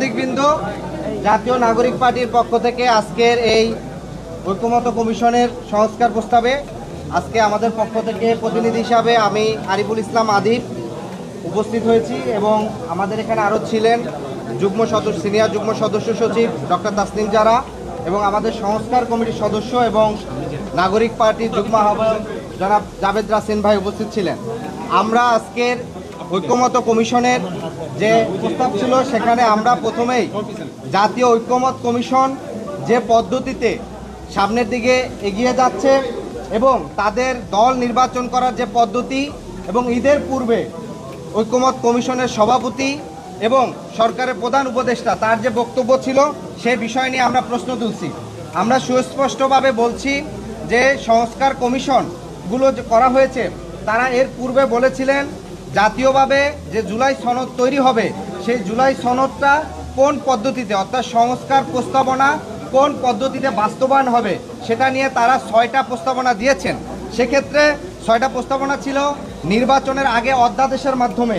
নাগরিকবৃন্দ জাতীয় নাগরিক পার্টির পক্ষ থেকে আজকের এই ঐক্যমত কমিশনের সংস্কার প্রস্তাবে আজকে আমাদের পক্ষ থেকে প্রতিনিধি হিসাবে আমি আরিফুল ইসলাম আদিব উপস্থিত হয়েছি এবং আমাদের এখানে আরও ছিলেন যুগ্ম সদস্য, সিনিয়র যুগ্ম সদস্য সচিব ডক্টর তাসনিম জারা এবং আমাদের সংস্কার কমিটির সদস্য এবং নাগরিক পার্টির যুগ্ম আহ্বায়ক জনাব জাভেদ রাসিন ভাই উপস্থিত ছিলেন। আমরা আজকের ঐক্যমত কমিশনের যে প্রস্তাব ছিল, সেখানে আমরা প্রথমেই জাতীয় ঐক্যমত কমিশন যে পদ্ধতিতে সামনের দিকে এগিয়ে যাচ্ছে এবং তাদের দল নির্বাচন করার যে পদ্ধতি এবং ঈদের পূর্বে ঐক্যমত কমিশনের সভাপতি এবং সরকারের প্রধান উপদেষ্টা তার যে বক্তব্য ছিল, সে বিষয় নিয়ে আমরা প্রশ্ন তুলছি। আমরা সুস্পষ্টভাবে বলছি যে সংস্কার কমিশনগুলো যে করা হয়েছে, তারা এর পূর্বে বলেছিলেন জাতীয়ভাবে যে জুলাই সনদ তৈরি হবে, সেই জুলাই সনদটা কোন পদ্ধতিতে, অর্থাৎ সংস্কার প্রস্তাবনা কোন পদ্ধতিতে বাস্তবায়ন হবে, সেটা নিয়ে তারা ছয়টা প্রস্তাবনা দিয়েছেন। সেক্ষেত্রে ছয়টা প্রস্তাবনা ছিল নির্বাচনের আগে অধ্যাদেশের মাধ্যমে।